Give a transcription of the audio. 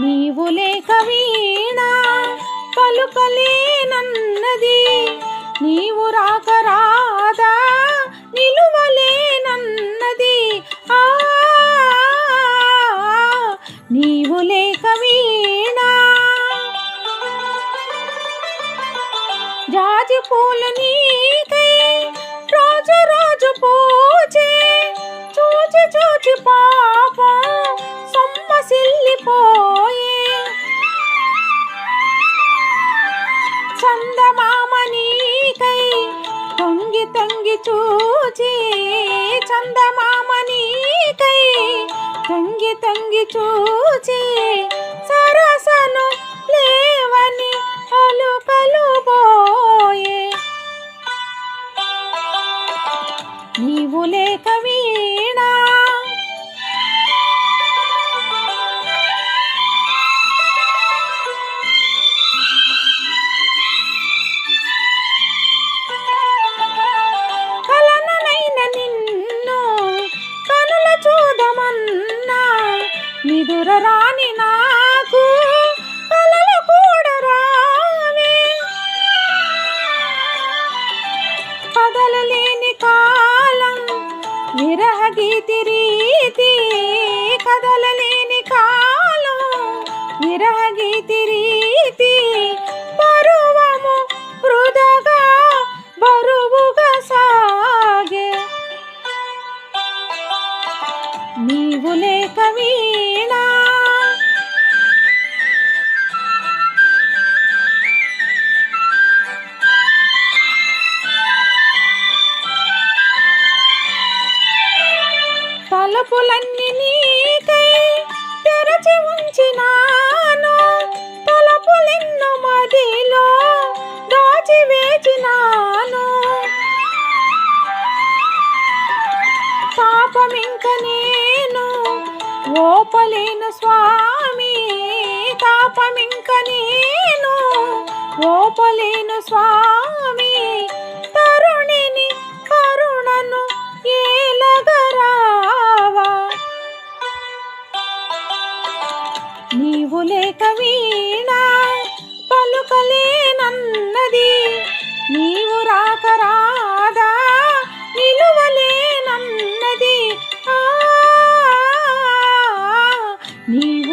నీవు లేక వీణ నీవు రాక రాదా నిలువలేనన్నది. ఆ నీవు లేక వీణా. జాజి పూలు నీకై రోజు రోజు పూచే. చూచి చూచి పాపం సొమ్మసిల్లిపోయే తంగి చూచి చందమామ నీకై తంగి తంగి చూచి నిదుర రాని నాకు కలలు కూడా రావే కదలలేని కాలం విరహ గీతి రీతి కదలలేని కాలం విరహ గీతి రీతి తలుపులన్నీ నీకై తెరచి ఉంచినాను. తలుపులెన్ను మదిలో దాచి వేచినాను. పాపమింక నేను ఓపలేను స్వామి. తాపమింక నేను ఓపలేను స్వామి. నీవు లేక వీణా పలుకలేనన్నది నీవు రాక రాదా నిలువలేనన్నది నీవు